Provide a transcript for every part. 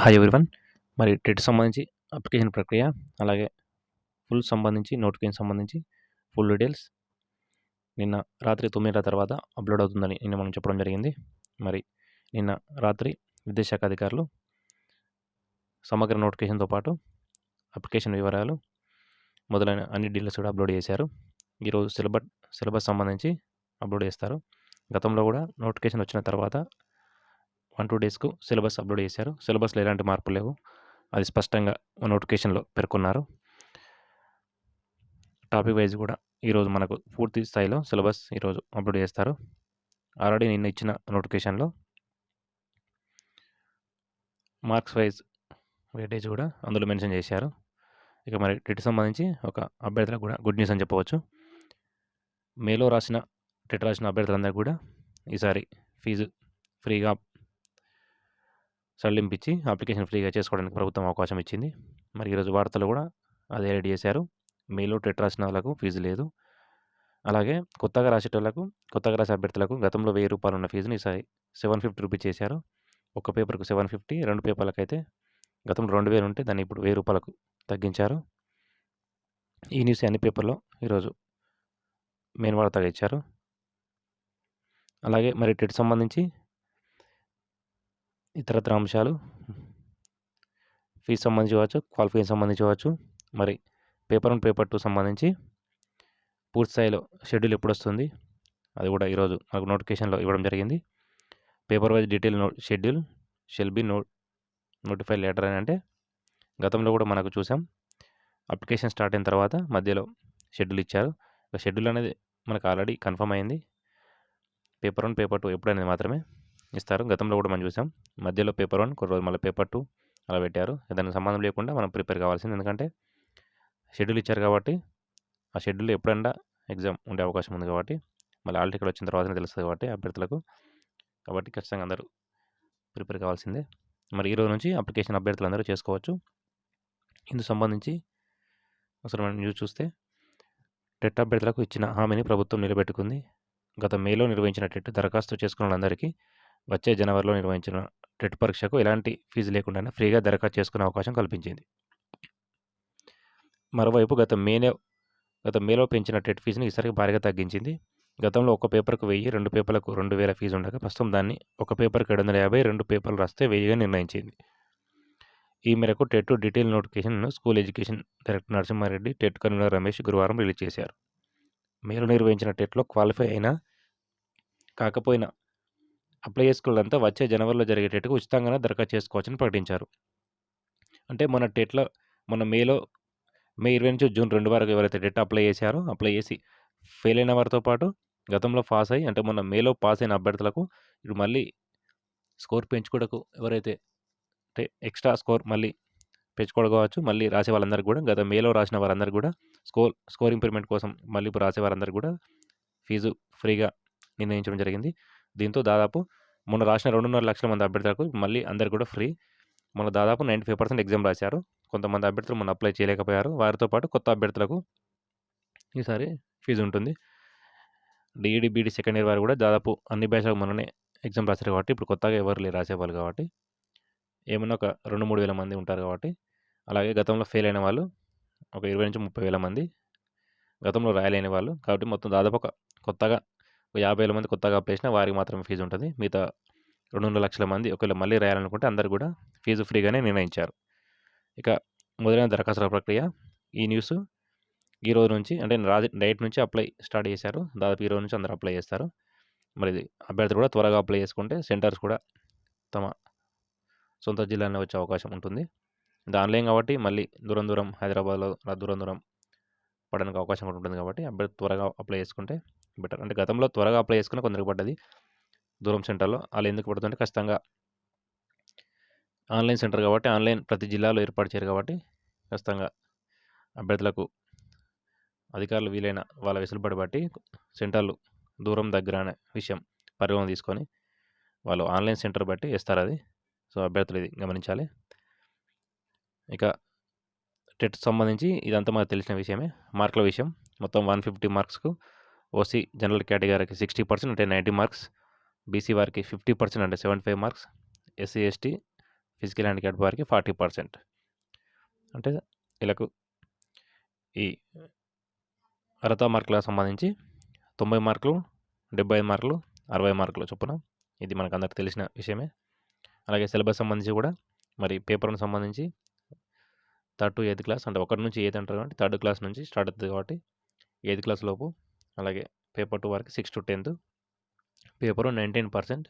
Hi everyone మరి TET సంబంధించి application ప్రక్రియ అలాగే ఫుల్ సంబంధించి నోటిఫికేషన్ సంబంధించి ఫుల్ డీటెయిల్స్ నిన్న రాత్రి తొమ్మిదిల తర్వాత అప్లోడ్ అవుతుందని నిన్న మనం చెప్పడం జరిగింది. మరి నిన్న రాత్రి విద్యాశాఖ అధికారులు సమగ్ర నోటిఫికేషన్తో పాటు అప్లికేషన్ వివరాలు మొదలైన అన్ని డీటెయిల్స్ కూడా అప్లోడ్ చేశారు. ఈరోజు సిలబస్ సిలబస్ సంబంధించి అప్లోడ్ చేస్తారు. గతంలో కూడా నోటిఫికేషన్ వచ్చిన తర్వాత వన్ టూ డేస్కు సిలబస్ అప్లోడ్ చేశారు. సిలబస్లో ఎలాంటి మార్పులు లేవు. అది స్పష్టంగా నోటిఫికేషన్లో పేర్కొన్నారు. టాపిక్ వైజ్ కూడా ఈరోజు మనకు పూర్తి స్థాయిలో సిలబస్ ఈరోజు అప్లోడ్ చేస్తారు. ఆల్రెడీ నిన్న ఇచ్చిన నోటిఫికేషన్లో మార్క్స్ వైజ్ వెయిటేజ్ కూడా అందులో మెన్షన్ చేశారు. ఇక మరి టెట్ సంబంధించి ఒక అభ్యర్థులకు కూడా గుడ్ న్యూస్ అని చెప్పవచ్చు. మేలో రాసిన టెట్ రాసిన అభ్యర్థులందరూ కూడా ఈసారి ఫీజు ఫ్రీగా సడలింపించి అప్లికేషన్ ఫ్రీగా చేసుకోవడానికి ప్రభుత్వం అవకాశం ఇచ్చింది. మరి ఈరోజు వార్తలు కూడా అదే రెడీ చేశారు. మీలో టెట్ రాసిన వాళ్ళకు ఫీజు లేదు. అలాగే కొత్తగా రాసేటోళ్ళకు కొత్తగా రాసే అభ్యర్థులకు గతంలో వెయ్యి రూపాయలు ఉన్న ఫీజుని ఈసారి సెవెన్ ఫిఫ్టీ రూపీస్ చేశారు. ఒక పేపర్కు సెవెన్ ఫిఫ్టీ రెండు పేపర్లకు అయితే గతంలో రెండు వేలు ఉంటే దాన్ని ఇప్పుడు వెయ్యి రూపాయలకు తగ్గించారు. ఈ న్యూస్ అన్ని పేపర్లో ఈరోజు మెయిన్ వార్తగా ఇచ్చారు. అలాగే మరి టెట్ సంబంధించి ఇతరత్ర అంశాలు ఫీజు సంబంధించి కావచ్చు క్వాలిఫికేషన్ సంబంధించి కావచ్చు మరి పేపర్ వన్ పేపర్ టూ సంబంధించి పూర్తి స్థాయిలో షెడ్యూల్ ఎప్పుడు వస్తుంది అది కూడా ఈరోజు మనకు నోటిఫికేషన్లో ఇవ్వడం జరిగింది. Paper wise detail no schedule shall be no notify later అని అంటే గతంలో కూడా మనకు చూసాం. అప్లికేషన్ స్టార్ట్ అయిన తర్వాత మధ్యలో షెడ్యూల్ ఇచ్చారు. షెడ్యూల్ అనేది మనకు ఆల్రెడీ కన్ఫర్మ్ అయింది. పేపర్ వన్ పేపర్ టూ ఎప్పుడనేది మాత్రమే. ఇస్తారు గతంలో కూడా మనం చూసాం. మధ్యలో పేపర్ వన్ కొన్ని రోజులు మళ్ళీ పేపర్ టూ అలా పెట్టారు. దానికి సంబంధం లేకుండా మనం ప్రిపేర్ కావాల్సింది. ఎందుకంటే షెడ్యూల్ ఇచ్చారు కాబట్టి ఆ షెడ్యూల్ ఎప్పుడన్నా ఎగ్జామ్ ఉండే అవకాశం ఉంది కాబట్టి మళ్ళీ ఆల్రెడీ ఇక్కడ వచ్చిన తర్వాతనే తెలుస్తుంది కాబట్టి అభ్యర్థులకు. కాబట్టి ఖచ్చితంగా అందరూ ప్రిపేర్ కావాల్సిందే. మరి ఈరోజు నుంచి అప్లికేషన్ అభ్యర్థులు అందరూ చేసుకోవచ్చు. ఇందుకు సంబంధించి అసలు మనం న్యూస్ చూస్తే టెట్ అభ్యర్థులకు ఇచ్చిన హామీని ప్రభుత్వం నిలబెట్టుకుంది. గత మేలో నిర్వహించిన టెట్ దరఖాస్తు చేసుకున్న వాళ్ళందరికీ వచ్చే జనవరిలో నిర్వహించిన టెట్ పరీక్షకు ఎలాంటి ఫీజు లేకుండానే ఫ్రీగా దరఖాస్తు చేసుకునే అవకాశం కల్పించింది. మరోవైపు గత మేనే గత మేలో పెంచిన టెట్ ఫీజుని ఈసారి భారీగా తగ్గించింది. గతంలో ఒక పేపర్కు వెయ్యి రెండు పేపర్లకు రెండు వేల ఫీజు ఉండగా ప్రస్తుతం దాన్ని ఒక పేపర్కి ఏడు వందల యాభై రెండు పేపర్లు రాస్తే వెయ్యిగా నిర్ణయించింది. ఈ మేరకు టెట్ డీటెయిల్ నోటిఫికేషన్ను school education director Narasimhareddy TET convener Ramesh గురువారం రిలీజ్ చేశారు. మేలు నిర్వహించిన టెట్లో క్వాలిఫై అయినా కాకపోయినా అప్లై చేసుకున్నంతా వచ్చే జనవరిలో జరిగేటట్టుగా ఉచితంగానే దరఖాస్తు చేసుకోవచ్చని ప్రకటించారు. అంటే మన టెట్లో మన మేలో మే ఇరవై నుంచి జూన్ రెండు వరకు ఎవరైతే టెట్ అప్లై చేశారో అప్లై చేసి ఫెయిల్ అయిన వారితో పాటు గతంలో పాస్ అయ్యి అంటే మొన్న మేలో పాస్ అయిన అభ్యర్థులకు ఇప్పుడు మళ్ళీ స్కోర్ పెంచుకోవడకు ఎవరైతే అంటే ఎక్స్ట్రా స్కోర్ మళ్ళీ పెంచుకోవచ్చు మళ్ళీ రాసే వాళ్ళందరికీ కూడా గత మేలో రాసిన వారందరికీ కూడా స్కోర్ స్కోర్ ఇంప్రూవ్మెంట్ కోసం మళ్ళీ ఇప్పుడు రాసే వారందరికీ కూడా ఫీజు ఫ్రీగా నిర్ణయించడం జరిగింది. దీంతో దాదాపు మొన్న రాసిన రెండున్నర లక్షల మంది అభ్యర్థులకు మళ్ళీ అందరు కూడా ఫ్రీ. మొన్న దాదాపు నైంటీ ఫైవ్ పర్సెంట్ ఎగ్జామ్ రాశారు. కొంతమంది అభ్యర్థులు మొన్న అప్లై చేయలేకపోయారు. వారితో పాటు కొత్త అభ్యర్థులకు ఈసారి ఫీజు ఉంటుంది. డిఈడి బీడీ సెకండ్ ఇయర్ వారు కూడా దాదాపు అన్ని బ్యాచ్లకు మొన్ననే ఎగ్జామ్ రాశారు కాబట్టి ఇప్పుడు కొత్తగా ఎవరు లేరు రాసేవాళ్ళు కాబట్టి ఏమన్నా ఒక రెండు మూడు వేల మంది ఉంటారు కాబట్టి అలాగే గతంలో ఫెయిల్ అయిన వాళ్ళు ఒక ఇరవై నుంచి ముప్పై వేల మంది గతంలో రాయలేని వాళ్ళు కాబట్టి మొత్తం దాదాపు ఒక కొత్తగా ఒక యాభై వేల మంది కొత్తగా అప్లేసినా వారికి మాత్రమే ఫీజు ఉంటుంది. మిగతా రెండున్నర లక్షల మంది ఒకవేళ మళ్ళీ రాయాలనుకుంటే అందరు కూడా ఫీజు ఫ్రీగానే నిర్ణయించారు. ఇక మొదలైన దరఖాస్తుల ప్రక్రియ ఈ న్యూస్ ఈ రోజు నుంచి అంటే రాజు డైట్ నుంచి అప్లై స్టార్ట్ చేశారు. దాదాపు ఈ రోజు నుంచి అందరూ అప్లై చేస్తారు. మరి ఇది అభ్యర్థులు కూడా త్వరగా అప్లై చేసుకుంటే సెంటర్స్ కూడా తమ సొంత జిల్లాలో వచ్చే అవకాశం ఉంటుంది. ఇది ఆన్లైన్ కాబట్టి మళ్ళీ దూరం దూరం హైదరాబాద్లో దూరం దూరం పడడానికి అవకాశం ఉంటుంది కాబట్టి అభ్యర్థి త్వరగా అప్లై చేసుకుంటే బెటర్. అంటే గతంలో త్వరగా అప్లై చేసుకుని కొందరికి పడ్డది. దూరం సెంటర్లో వాళ్ళు ఎందుకు పడుతుంటే ఖచ్చితంగా ఆన్లైన్ సెంటర్ కాబట్టి ఆన్లైన్ ప్రతి జిల్లాలో ఏర్పాటు చేయరు కాబట్టి ఖచ్చితంగా అభ్యర్థులకు అధికారులు వీలైన వాళ్ళ వెసులుబడి బట్టి సెంటర్లు దూరం దగ్గర అనే విషయం పరిగణన తీసుకొని వాళ్ళు ఆన్లైన్ సెంటర్ బట్టి ఇస్తారు అది. సో అభ్యర్థులు ఇది గమనించాలి. ఇక టెట్ సంబంధించి ఇదంతా మనకు తెలిసిన విషయమే. మార్కుల విషయం. మొత్తం వన్ ఫిఫ్టీ మార్క్స్కు ఓసీ జనరల్ కేటగిరీకి సిక్స్టీ పర్సెంట్ అంటే నైంటీ మార్క్స్ బీసీ వారికి ఫిఫ్టీ పర్సెంట్ అంటే seventy five marks SC ST physical handicap వారికి ఫార్టీ పర్సెంట్. అంటే వీళ్ళకు ఈ అర్హత మార్కులకు సంబంధించి తొంభై మార్కులు డెబ్బై ఐదు మార్కులు అరవై మార్కులు చొప్పున ఇది మనకు అందరికి తెలిసిన విషయమే. అలాగే సిలబస్ సంబంధించి కూడా మరి పేపర్ను సంబంధించి థర్డ్ టు ఎయిత్ క్లాస్ అంటే ఒకటి నుంచి ఎయిత్ అంటారు కాబట్టి థర్డ్ క్లాస్ నుంచి స్టార్ట్ అవుతుంది కాబట్టి ఎయిత్ క్లాస్ లోపు అలాగే పేపర్ టూ వరకు six to tenth. Paper nineteen percent.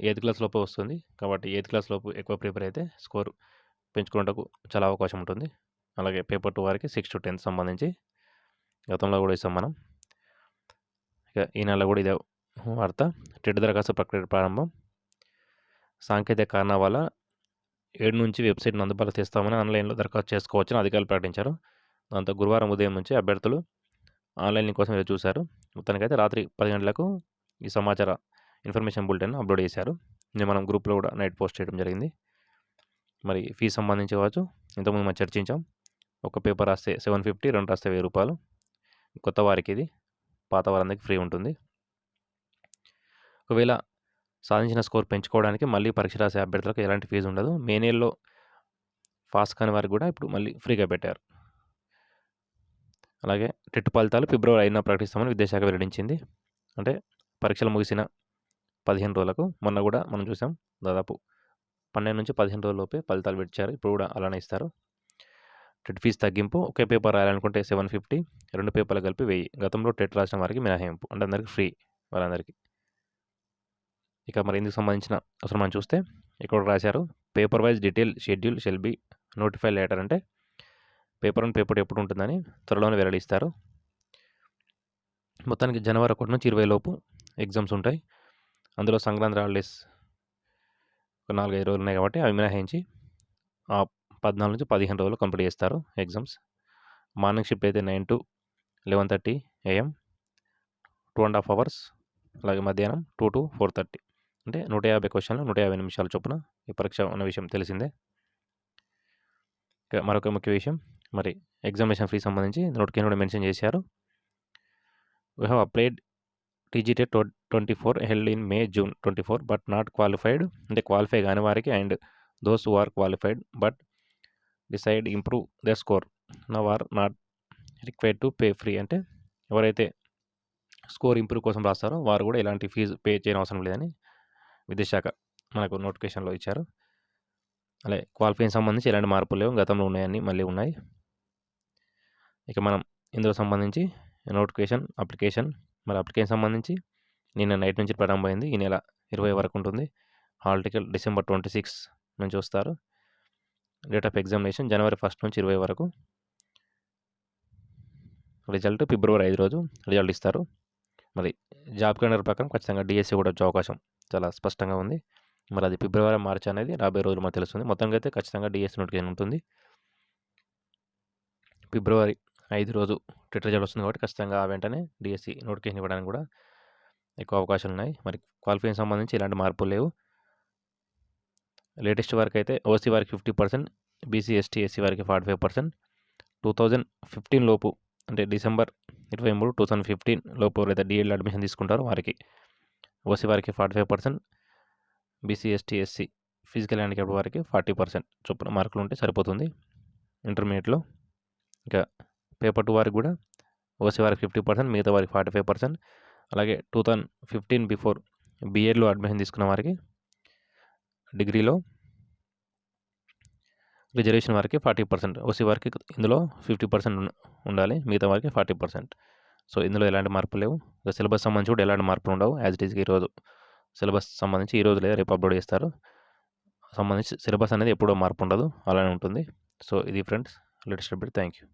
Eighth class లోపు వస్తుంది. కాబట్టి ఎయిత్ క్లాస్ లోపు ఎక్కువ ప్రిపేర్ అయితే స్కోర్ పెంచుకునేటకు చాలా అవకాశం ఉంటుంది. అలాగే పేపర్ టూ వారికి సిక్స్ టు టెన్త్ సంబంధించి గతంలో కూడా ఇస్తాం మనం. ఇక ఈ నెల కూడా ఇదే వార్త. టెట్ దరఖాస్తు ప్రక్రియ ప్రారంభం. సాంకేతిక కారణాల వల్ల ఏడు నుంచి వెబ్సైట్ను అందుబాటులో తెస్తామని ఆన్లైన్లో దరఖాస్తు చేసుకోవచ్చని అధికారులు ప్రకటించారు. దాంతో గురువారం ఉదయం నుంచి అభ్యర్థులు ఆన్లైన్ కోసం ఏదో చూశారు మొత్తానికైతే రాత్రి పది గంటలకు ఈ సమాచార ఇన్ఫర్మేషన్ బులెటిన్ అప్లోడ్ చేశారు. నేను మనం గ్రూప్లో కూడా నైట్ పోస్ట్ చేయడం జరిగింది. మరి ఫీజు సంబంధించి కావచ్చు ఇంతకుముందు మనం చర్చించాం. ఒక పేపర్ రాస్తే సెవెన్ ఫిఫ్టీ రెండు రాస్తే వెయ్యి రూపాయలు. కొత్త వారికి ఇది. పాత వారందరికీ ఫ్రీ ఉంటుంది. ఒకవేళ సాధించిన స్కోర్ పెంచుకోవడానికి మళ్ళీ పరీక్ష రాసే అభ్యర్థులకు ఎలాంటి ఫీజు ఉండదు. మే నెలలో పాస్ కాని వారికి కూడా ఇప్పుడు మళ్ళీ ఫ్రీగా పెట్టారు. అలాగే టెట్ ఫలితాలు ఫిబ్రవరి ఐదున ప్రకటిస్తామని విద్యాశాఖ వెల్లడించింది. అంటే పరీక్షలు ముగిసిన పదిహేను రోజులకు మొన్న కూడా మనం చూసాం దాదాపు పన్నెండు నుంచి పదిహేను రోజులలోపే ఫలితాలు పెట్టారు ఇప్పుడు కూడా అలానే ఇస్తారు. టెట్ ఫీజు తగ్గింపు ఒకే పేపర్ రాయాలనుకుంటే సెవెన్ ఫిఫ్టీ రెండు పేపర్లు కలిపి వెయ్యి. గతంలో టెట్ రాసిన వారికి మినహాయింపు అంటే అందరికీ ఫ్రీ వాళ్ళందరికీ. ఇక మరి ఇందుకు సంబంధించిన అసలు మనం చూస్తే ఇక్కడ రాశారు paper wise detail schedule shall be notify later అంటే పేపర్ అండ్ పేపర్ ఎప్పుడు ఉంటుందని త్వరలోనే వెల్లడిస్తారు. మొత్తానికి జనవరి ఒకటి నుంచి ఇరవై లోపు ఎగ్జామ్స్ ఉంటాయి. అందులో సంక్రాంతి హాలిడేస్ ఒక నాలుగైదు రోజులు ఉన్నాయి కాబట్టి అవి మినహాయించి ఆ పద్నాలుగు నుంచి పదిహేను రోజులు కంప్లీట్ చేస్తారు ఎగ్జామ్స్. మార్నింగ్ షిఫ్ట్ అయితే nine to eleven thirty AM two and half hours అలాగే మధ్యాహ్నం టూ టు ఫోర్ థర్టీ. అంటే నూట యాభై క్వశ్చన్లు నూట యాభై నిమిషాల చొప్పున ఈ పరీక్ష ఉన్న విషయం తెలిసిందే. మరొక ముఖ్య విషయం మరి ఎగ్జామినేషన్ ఫీ సంబంధించి నోటికేషన్ కూడా మెన్షన్ చేశారు. We have applied TGTET twenty four held in May June twenty four but not qualified అంటే క్వాలిఫై కాని వారికి and those who are qualified but decide improve the score now are not required to pay free అంటే ఎవరైతే score improve కోసం రాస్తారో వారు కూడా ఎలాంటి fee pay చేయని అవసరం లేదని విద్యాశాఖ మనకు నోటిఫికేషన్లో ఇచ్చారు. అలాగే క్వాలిఫైయింగ్ సంబంధించి ఎలాంటి మార్పులు లేవు. గతంలో ఉన్నాయని మళ్ళీ ఉన్నాయి. ఇక మనం ఇందులో సంబంధించి నోటిఫికేషన్ అప్లికేషన్ మరి అప్లికేషన్ సంబంధించి నిన్న నైట్ నుంచి ప్రారంభమైంది. ఈ నెల ఇరవై వరకు ఉంటుంది. Hall ticket December twenty six నుంచి వస్తారు. Date of examination January first నుంచి ఇరవై వరకు. రిజల్ట్ ఫిబ్రవరి ఐదు రోజు రిజల్ట్ ఇస్తారు. మరి జాబ్ క్యాలెండర్ ప్రకారం ఖచ్చితంగా డిఎస్సి కూడా వచ్చే అవకాశం చాలా స్పష్టంగా ఉంది. మరి అది ఫిబ్రవరి మార్చ్ అనేది రాబోయే రోజులు మనకు తెలుస్తుంది. మొత్తంగా అయితే ఖచ్చితంగా డిఎస్సి నోటిఫికేషన్ ఉంటుంది. ఫిబ్రవరి ఐదు రోజు టెట్ రిజల్ట్ వస్తుంది కాబట్టి ఖచ్చితంగా వెంటనే డిఎస్సి నోటిఫికేషన్ ఇవ్వడానికి కూడా ఎక్కువ అవకాశాలు ఉన్నాయి. మరి క్వాలిఫైయింగ్ సంబంధించి ఇలాంటి మార్పులు లేవు. లేటెస్ట్ వరకు అయితే ఓసీ వారికి fifty percent BC ST SC వారికి forty five percent. Two thousand fifteen లోపు అంటే డిసెంబర్ ఇరవై మూడు టూ థౌజండ్ ఫిఫ్టీన్ లోపు ఎవరైతే డిఎల్ అడ్మిషన్ తీసుకుంటారో వారికి ఓసీ వారికి forty five percent BC ST SC physical handicap వారికి ఫార్టీ పర్సెంట్ చొప్పున మార్కులు ఉంటే సరిపోతుంది. ఇంటర్మీడియట్లో ఇంకా పేపర్ టూ వారికి కూడా. ఓసీ వారికి ఫిఫ్టీ పర్సెంట్ మిగతా వారికి ఫార్టీ ఫైవ్ పర్సెంట్. అలాగే టూ థౌజండ్ ఫిఫ్టీన్ బిఫోర్ బీఎడ్లో అడ్మిషన్ తీసుకున్న వారికి డిగ్రీలో రిజర్వేషన్ వారికి ఫార్టీ పర్సెంట్. ఓసీ వారికి ఇందులో ఫిఫ్టీ పర్సెంట్ ఉండాలి మిగతా వారికి ఫార్టీ పర్సెంట్. సో ఇందులో ఎలాంటి మార్పులు లేవు. ఇక సిలబస్ సంబంధించి కూడా ఎలాంటి మార్పులు ఉండవు. యాజ్ ఇట్ ఈస్గా ఈరోజు సిలబస్ సంబంధించి ఈరోజు లేదా రేపు అప్లోడ్ చేస్తారు. సంబంధించి సిలబస్ అనేది ఎప్పుడో మార్పు ఉండదు. అలానే ఉంటుంది. సో ఇది friends latest update thank you